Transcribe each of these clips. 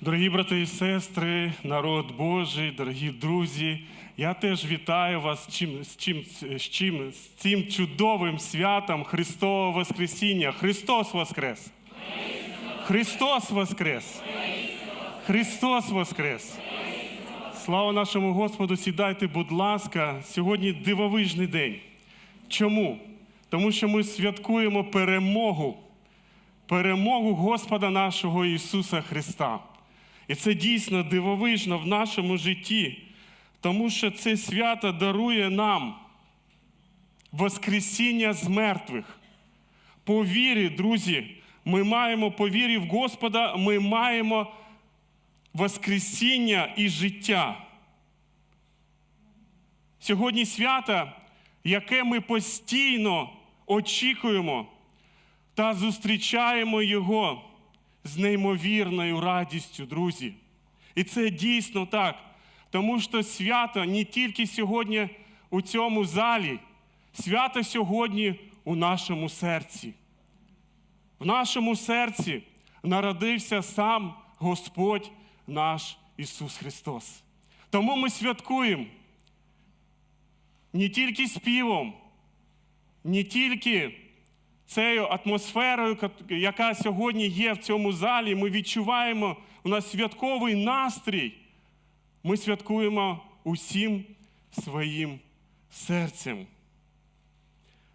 Дорогі брати і сестри, народ Божий, дорогі друзі, я теж вітаю вас з чим, з чим, з чим, з цим чудовим святом Христового Воскресіння. Христос Воскрес! Христос Воскрес! Христос Воскрес! Слава нашому Господу! Сідайте, будь ласка, сьогодні дивовижний день. Чому? Тому що ми святкуємо перемогу, перемогу Господа нашого Ісуса Христа. І це дійсно дивовижно в нашому житті, тому що це свято дарує нам Воскресіння з мертвих. По вірі, друзі, ми маємо по вірі в Господа, ми маємо Воскресіння і життя. Сьогодні свято, яке ми постійно очікуємо та зустрічаємо його з неймовірною радістю, друзі. І це дійсно так. Тому що свято не тільки сьогодні у цьому залі, свято сьогодні у нашому серці. В нашому серці народився сам Господь наш Ісус Христос. Тому ми святкуємо не тільки співом, не тільки цією атмосферою, яка сьогодні є в цьому залі, ми відчуваємо у нас святковий настрій. Ми святкуємо усім своїм серцем.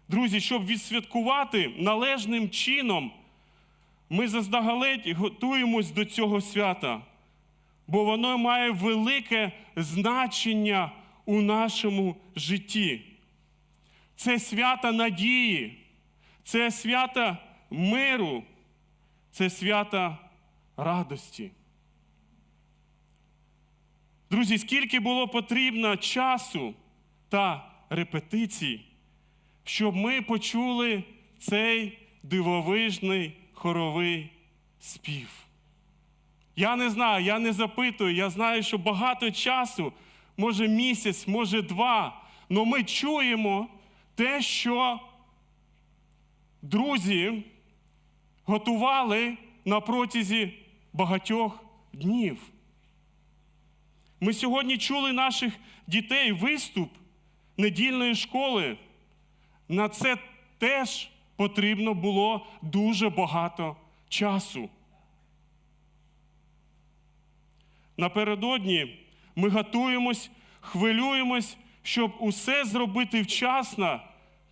Друзі, щоб відсвяткувати належним чином, ми заздалегідь готуємось до цього свята, бо воно має велике значення у нашому житті. Це свято надії, це свято миру, це свято радості. Друзі, скільки було потрібно часу та репетицій, щоб ми почули цей дивовижний хоровий спів. Я не знаю, я не запитую, я знаю, що багато часу, може місяць, може два, але ми чуємо те, що друзі готували на протязі багатьох днів. Ми сьогодні чули наших дітей виступ недільної школи. На це теж потрібно було дуже багато часу. Напередодні ми готуємось, хвилюємось, щоб усе зробити вчасно,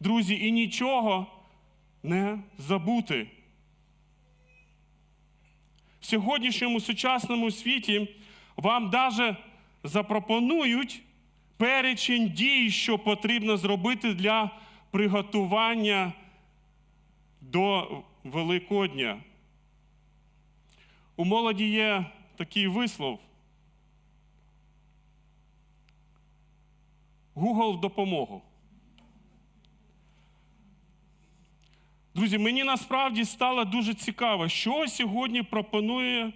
друзі, і нічого не забути. В сьогоднішньому сучасному світі вам навіть запропонують перечень дій, що потрібно зробити для приготування до Великодня. У молоді є такий вислов. Google в допомогу. Друзі, мені насправді стало дуже цікаво, що сьогодні пропонує,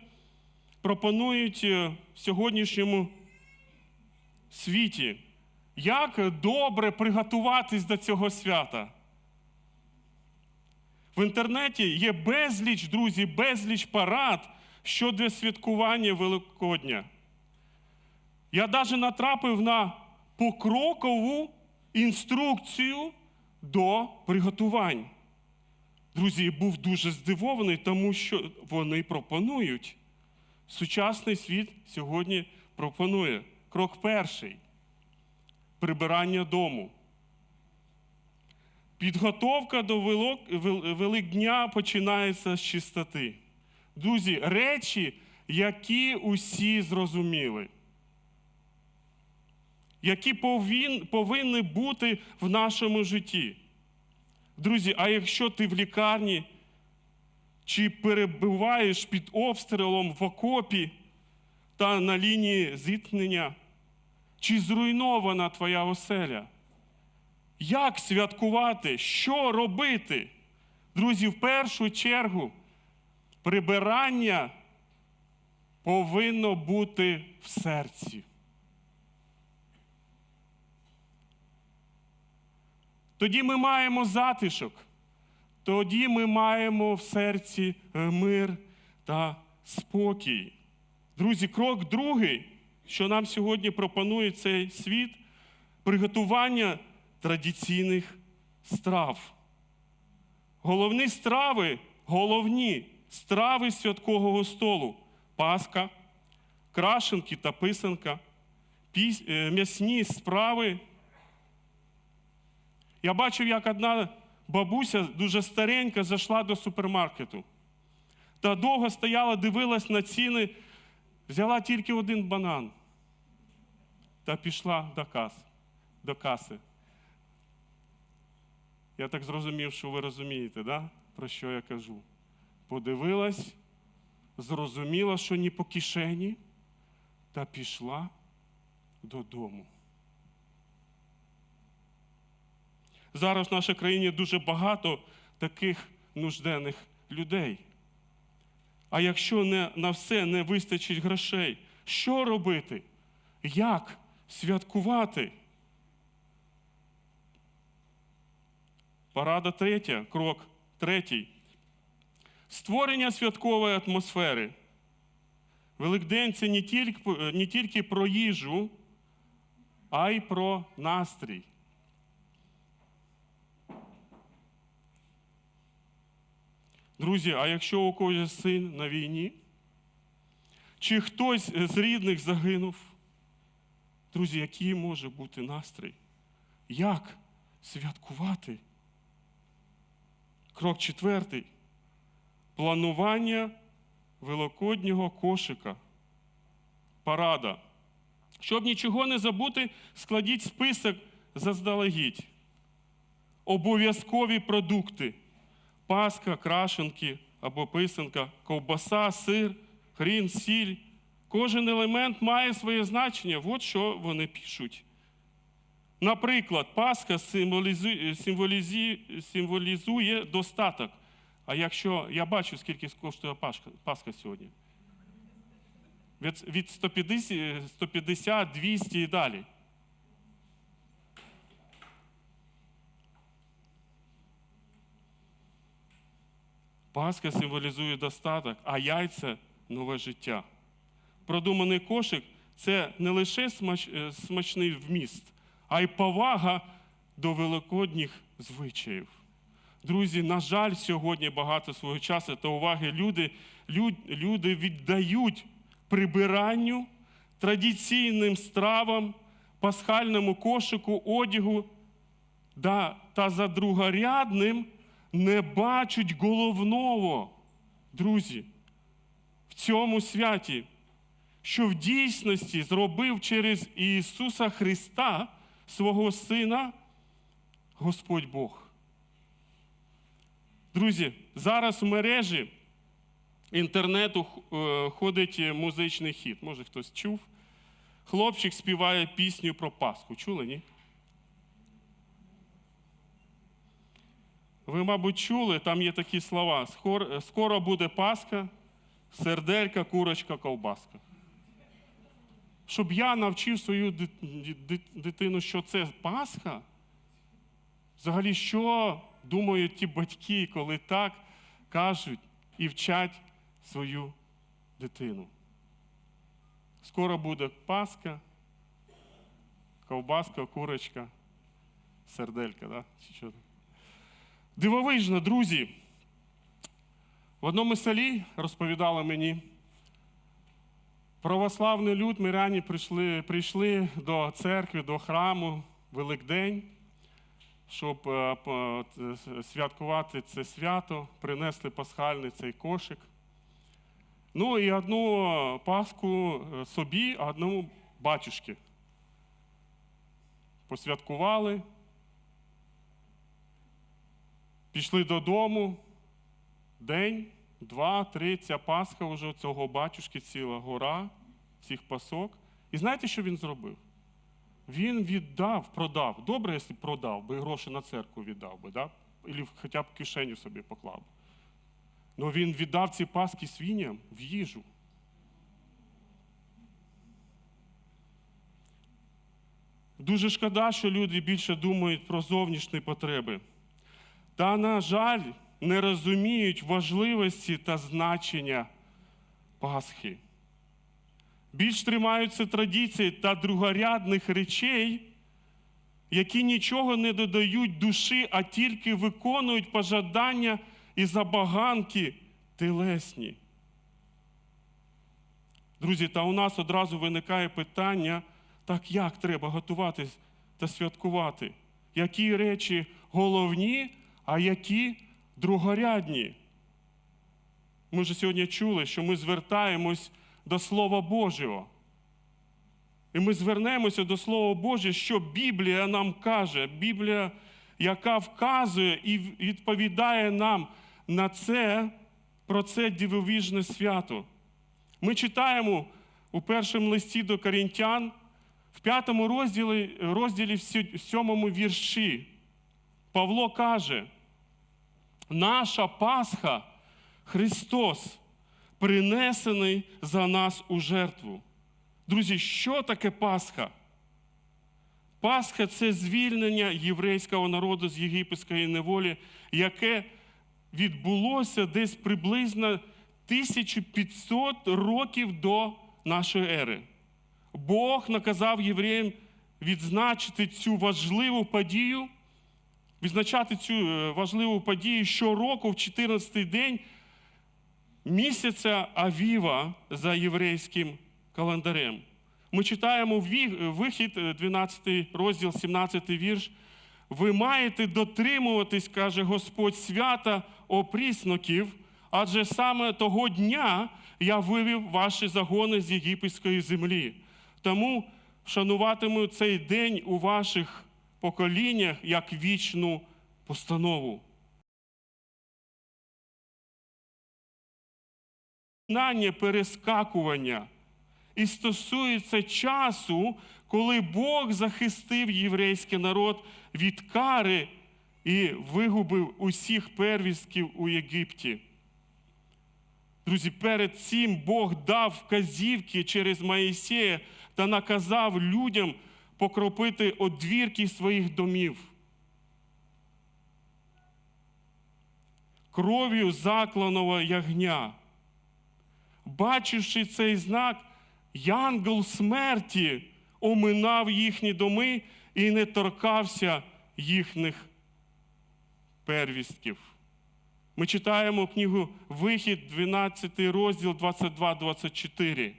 пропонують в сьогоднішньому світі. Як добре приготуватись до цього свята? В інтернеті є безліч, друзі, безліч парад щодо святкування Великодня. Я навіть натрапив на покрокову інструкцію до приготувань. Друзі, був дуже здивований, тому що вони пропонують. Сучасний світ сьогодні пропонує. Крок перший прибирання дому. Підготовка до Великдня починається з чистоти. Друзі, речі, які усі зрозуміли, які повинні бути в нашому житті. Друзі, а якщо ти в лікарні чи перебуваєш під обстрілом в окопі та на лінії зіткнення, чи зруйнована твоя оселя? Як святкувати? Що робити? Друзі, в першу чергу прибирання повинно бути в серці. Тоді ми маємо затишок, тоді ми маємо в серці мир та спокій. Друзі, крок другий, що нам сьогодні пропонує цей світ приготування традиційних страв. Головні страви, головні страви святкового столу паска, крашенки та писанка, е, м'ясні справи. Я бачив, як одна бабуся дуже старенька зайшла до супермаркету та довго стояла, дивилась на ціни, взяла тільки один банан та пішла до каси. До каси. Я так зрозумів, що ви розумієте, да? про що я кажу. Подивилась, зрозуміла, що ні по кишені, та пішла додому. Зараз в нашій країні дуже багато таких нужденних людей. А якщо не, на все не вистачить грошей, що робити? Як святкувати? Порада третя, крок третій. Створення святкової атмосфери. Великдень це не тільки, не тільки про їжу, а й про настрій. Друзі, а якщо у когось син на війні, чи хтось з рідних загинув, друзі, який може бути настрій? Як святкувати? Крок четвертий. Планування великоднього кошика. Парада. Щоб нічого не забути, складіть список заздалегідь. Обов'язкові продукти. Паска, крашенки або писанка, ковбаса, сир, хрін, сіль. Кожен елемент має своє значення. От що вони пишуть. Наприклад, Пасха символізує, достаток. А якщо я бачу, скільки коштує Пасха, Пасха сьогодні. Від, від 150, 150, 200 і далі. Пасха символізує достаток, а яйця нове життя. Продуманий кошик це не лише е, смачний вміст, а й повага до великодніх звичаїв. Друзі, на жаль, сьогодні багато свого часу та уваги люди, люд, люди віддають прибиранню, традиційним стравам, пасхальному кошику, одягу да, та за другорядним не бачать головного, друзі, в цьому святі, що в дійсності зробив через Ісуса Христа, свого Сина, Господь Бог. Друзі, зараз в мережі інтернету е, ходить музичний хіт. Може хтось чув? Хлопчик співає пісню про Пасху. Чули, ні? Ви, мабуть, чули, там є такі слова: «Скоро- буде Пасха, серделька, курочка, ковбаска. Щоб я навчив свою дит- дит- дитину, що це Пасха. Взагалі, що думають ті батьки, коли так кажуть і вчать свою дитину? Скоро буде Пасха, ковбаска, курочка, серделька, да? чи що? Дивовижно, друзі. В одному селі розповідали мені, православний люд, миряні прийшли, прийшли до церкви, до храму Великдень, щоб е, святкувати це свято, принесли пасхальний цей кошик. Ну і одну Пасху е, собі, а одну батюшки. Посвяткували, пішли додому. День, два, три, ця Пасха вже цього батюшки ціла гора, цих пасок. І знаєте, що він зробив? Він віддав, продав. Добре, якщо продав, би гроші на церкву віддав би, да? Або хоча б кишеню собі поклав. Але він віддав ці паски свиням в їжу. Дуже шкода, що люди більше думають про зовнішні потреби. Та, на жаль, не розуміють важливості та значення Пасхи. більш тримаються традицій та другорядних речей, які нічого не додають душі, а тільки виконують пожадання і забаганки телесні. Друзі, та у нас одразу виникає питання, так як треба готуватись та святкувати? Які речі головні, а які другорядні? Ми вже сьогодні чули, що ми звертаємось до Слова Божого. І ми звернемося до Слова Божого, що Біблія нам каже, Біблія, яка вказує і відповідає нам на це, про це дивовижне свято. Ми читаємо у першому листі до Корінтян, в п'ятому розділі, розділі в сьомому вірші. Павло каже: наша Пасха Христос, принесений за нас у жертву. Друзі, що таке Пасха? Пасха це звільнення єврейського народу з єгипетської неволі, яке відбулося десь приблизно 1500 років до нашої ери. Бог наказав євреям відзначити цю важливу подію, відзначати цю е, важливу подію щороку в 14-й день місяця Авіва за єврейським календарем. Ми читаємо вихід, е, 12 розділ, 17 вірш. Ви маєте дотримуватись, каже Господь, свята опрісноків, адже саме того дня я вивів ваші загони з єгипетської землі. Тому шануватиму цей день у ваших поколіннях як вічну постанову. Знання перескакування і стосується часу, коли Бог захистив єврейський народ від кари і вигубив усіх первістків у Єгипті. Друзі, перед цим Бог дав вказівки через Моїсея та наказав людям покропити одвірки своїх домів. Кров'ю закланого ягня. Бачивши цей знак, янгол смерті оминав їхні доми і не торкався їхніх первістків. Ми читаємо книгу Вихід, 12 розділ 22-24.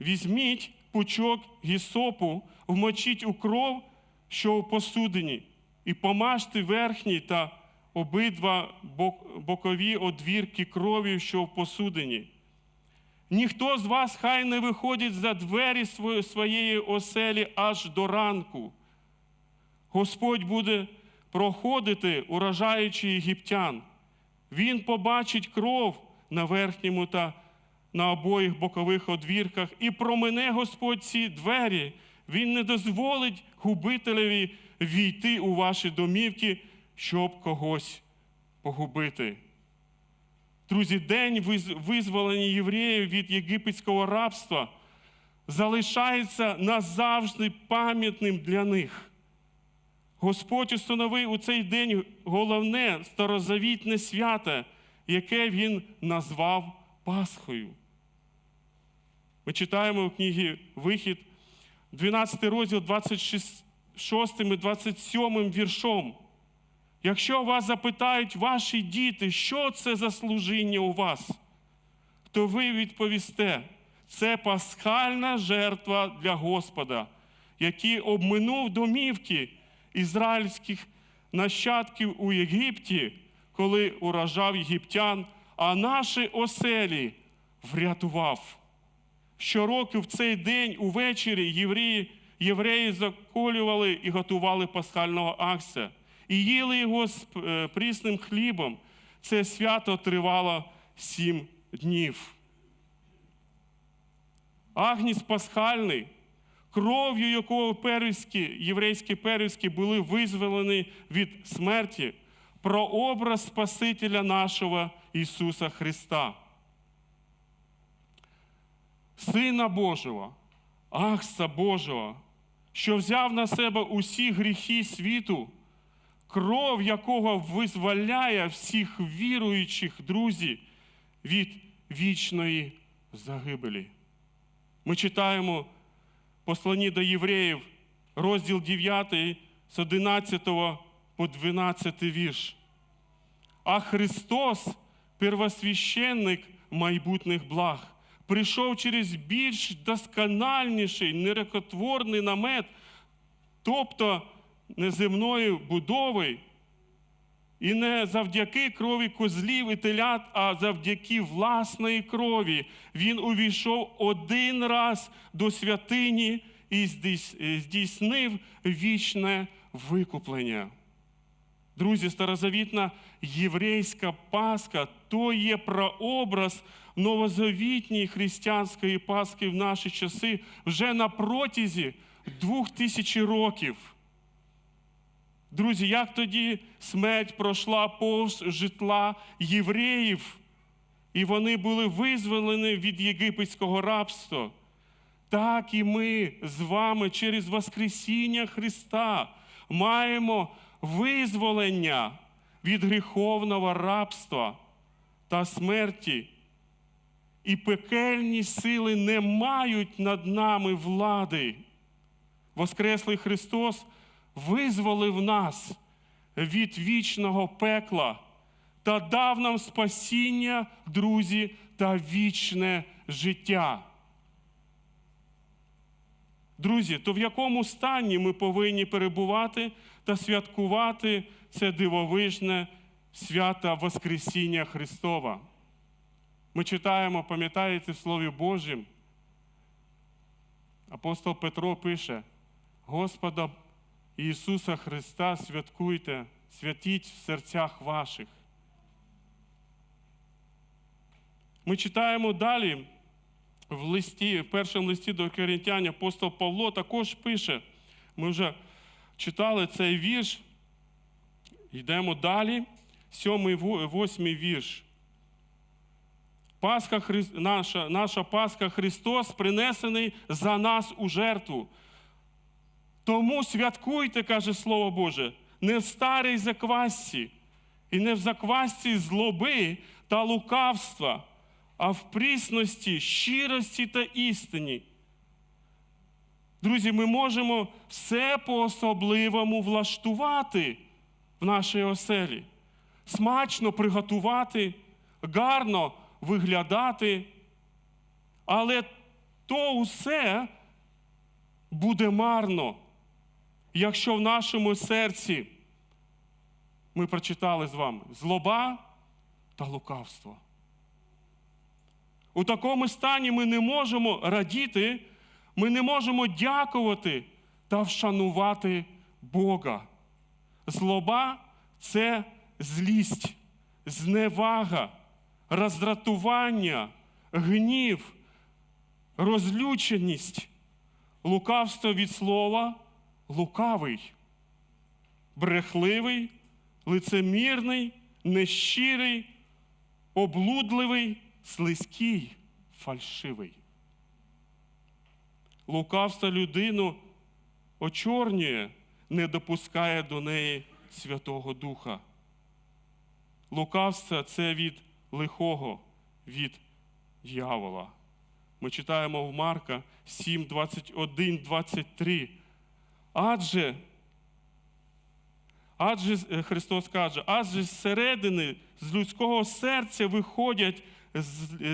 Візьміть пучок гісопу, вмочіть у кров, що у посудині, і помажте верхній та обидва бокові одвірки кров'ю, що в посудині. Ніхто з вас хай не виходить за двері своєї оселі аж до ранку. Господь буде проходити, уражаючи єгиптян. Він побачить кров на верхньому та на обоїх бокових одвірках, і промене Господь ці двері. Він не дозволить губителеві війти у ваші домівки, щоб когось погубити. Друзі, день визволення євреїв від єгипетського рабства залишається назавжди пам'ятним для них. Господь установив у цей день головне старозавітне свято, яке Він назвав Пасхою. Ми читаємо в книгі Вихід, 12 розділ 26 і 27 віршом. Якщо вас запитають ваші діти, що це за служіння у вас, то ви відповісте, це пасхальна жертва для Господа, який обминув домівки ізраїльських нащадків у Єгипті, коли уражав єгиптян, а наші оселі врятував. Щороку в цей день увечері євреї, євреї заколювали і готували пасхального акція, і їли його з е, прісним хлібом. Це свято тривало сім днів. Агніс пасхальний, кров'ю якого первістки, єврейські первістки були визволені від смерті, прообраз Спасителя нашого Ісуса Христа. Сина Божого, Ахса Божого, що взяв на себе усі гріхи світу, кров якого визволяє всіх віруючих друзів від вічної загибелі. Ми читаємо посланні до євреїв, розділ 9 з 11 по 12 вірш. А Христос, первосвященник майбутніх благ, прийшов через більш доскональніший, нерекотворний намет, тобто неземної будови, і не завдяки крові козлів і телят, а завдяки власної крові. Він увійшов один раз до святині і здійснив вічне викуплення. Друзі, старозавітна єврейська Пасха то є прообраз новозавітньої християнської Пасхи в наші часи вже на протязі двох тисяч років. Друзі, як тоді смерть пройшла повз житла євреїв, і вони були визволені від єгипетського рабства, так і ми з вами через Воскресіння Христа маємо визволення від гріховного рабства та смерті. І пекельні сили не мають над нами влади. Воскреслий Христос визволив нас від вічного пекла та дав нам спасіння, друзі, та вічне життя. Друзі, то в якому стані ми повинні перебувати та святкувати це дивовижне свято Воскресіння Христова? Ми читаємо, пам'ятаєте, в Слові Божім, апостол Петро пише: Господа Ісуса Христа святкуйте, святіть в серцях ваших. Ми читаємо далі в листі, в першому листі до Коринтян апостол Павло також пише. Ми вже читали цей вірш. Йдемо далі. Сьомий, во- восьмий вірш. Пасха, Хри- наша, наша Пасха Христос принесений за нас у жертву. Тому святкуйте, каже Слово Боже, не в старій заквасці і не в заквасці злоби та лукавства, а в прісності, щирості та істині. Друзі, ми можемо все по-особливому влаштувати в нашій оселі, смачно приготувати, гарно виглядати, але то усе буде марно, якщо в нашому серці ми прочитали з вами злоба та лукавство. У такому стані ми не можемо радіти, ми не можемо дякувати та вшанувати Бога. Злоба це злість, зневага, роздратування, гнів, розлюченість, лукавство від слова лукавий, брехливий, лицемірний, нещирий, облудливий, слизький, фальшивий. Лукавство людину очорнює, не допускає до неї Святого Духа. Лукавство це від лихого, від дьявола. Ми читаємо в Марка 7, 21, 23. Адже, адже е, Христос каже, адже зсередини з людського серця виходять е,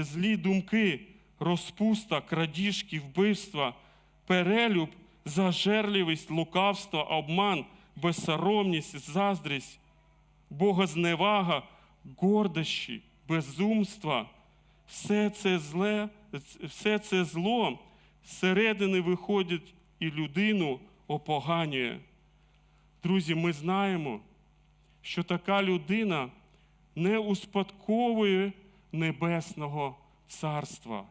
злі думки, розпуста, крадіжки, вбивства, перелюб, зажерливість, лукавство, обман, безсоромність, заздрість, богозневага, гордощі, безумства. Все це зле, все це зло зсередини виходить і людину опоганює. Друзі, ми знаємо, що така людина не успадковує небесного царства.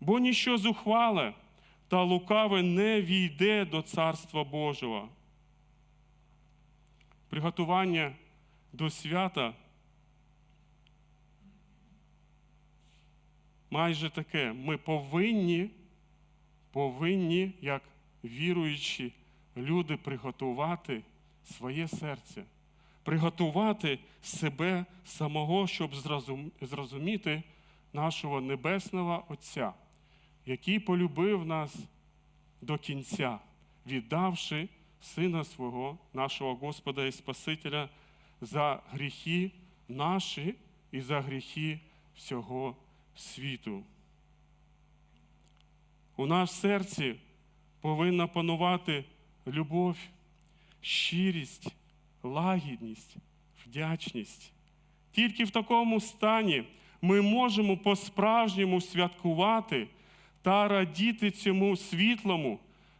Бо ніщо зухвале та лукаве не війде до Царства Божого. Приготування до свята майже таке. Ми повинні, повинні, як віруючі люди, приготувати своє серце, приготувати себе самого, щоб зрозуміти нашого Небесного Отця. який полюбив нас до кінця, віддавши Сина свого, нашого Господа і Спасителя, за гріхи наші і за гріхи всього світу. У нас в серці повинна панувати любов, щирість, лагідність, вдячність. Тільки в такому стані ми можемо по-справжньому святкувати та радіти цьому світлому,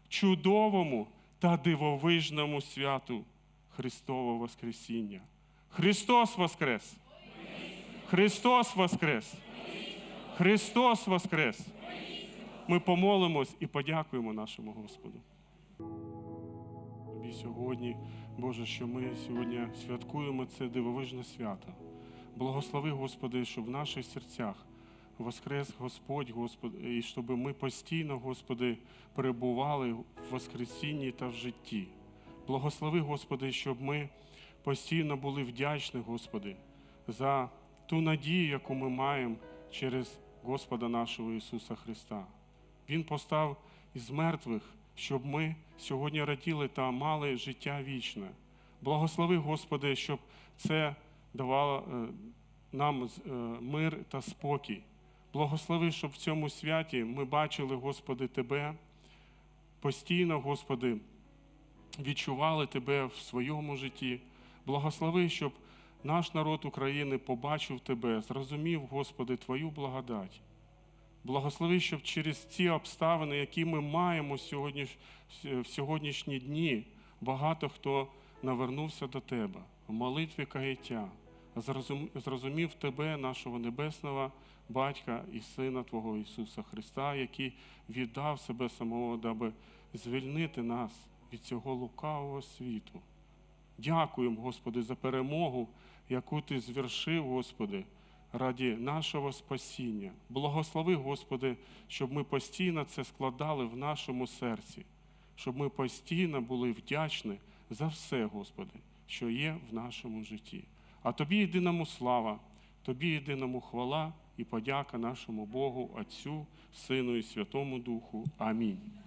чудовому та дивовижному святу Христового Воскресіння. Христос Воскрес! Христос Воскрес! Христос Воскрес! Ми помолимось і подякуємо нашому Господу. Тобі сьогодні, Боже, що ми сьогодні святкуємо це дивовижне свято. Благослови, Господи, щоб в наших серцях воскрес Господь, Господи, і щоб ми постійно, Господи, перебували в Воскресінні та в житті. Благослови, Господи, щоб ми постійно були вдячні, Господи, за ту надію, яку ми маємо через Господа нашого Ісуса Христа. Він постав із мертвих, щоб ми сьогодні раділи та мали життя вічне. Благослови, Господи, щоб це давало е, нам е, мир та спокій. Благослови, щоб в цьому святі ми бачили, Господи, Тебе постійно, Господи, відчували Тебе в своєму житті. Благослови, щоб наш народ України побачив Тебе, зрозумів, Господи, Твою благодать. Благослови, щоб через ці обставини, які ми маємо сьогодні, в сьогоднішні дні, багато хто навернувся до Тебе в молитві каяття, зрозумів Тебе, нашого небесного Батька і Сина Твого Ісуса Христа, який віддав себе самого, даби звільнити нас від цього лукавого світу. Дякуємо, Господи, за перемогу, яку Ти звершив, Господи, раді нашого спасіння. Благослови, Господи, щоб ми постійно це складали в нашому серці, щоб ми постійно були вдячні за все, Господи, що є в нашому житті. А Тобі єдиному слава, Тобі єдиному хвала і подяка нашому Богу, Отцю, Сину і Святому Духу. Амінь.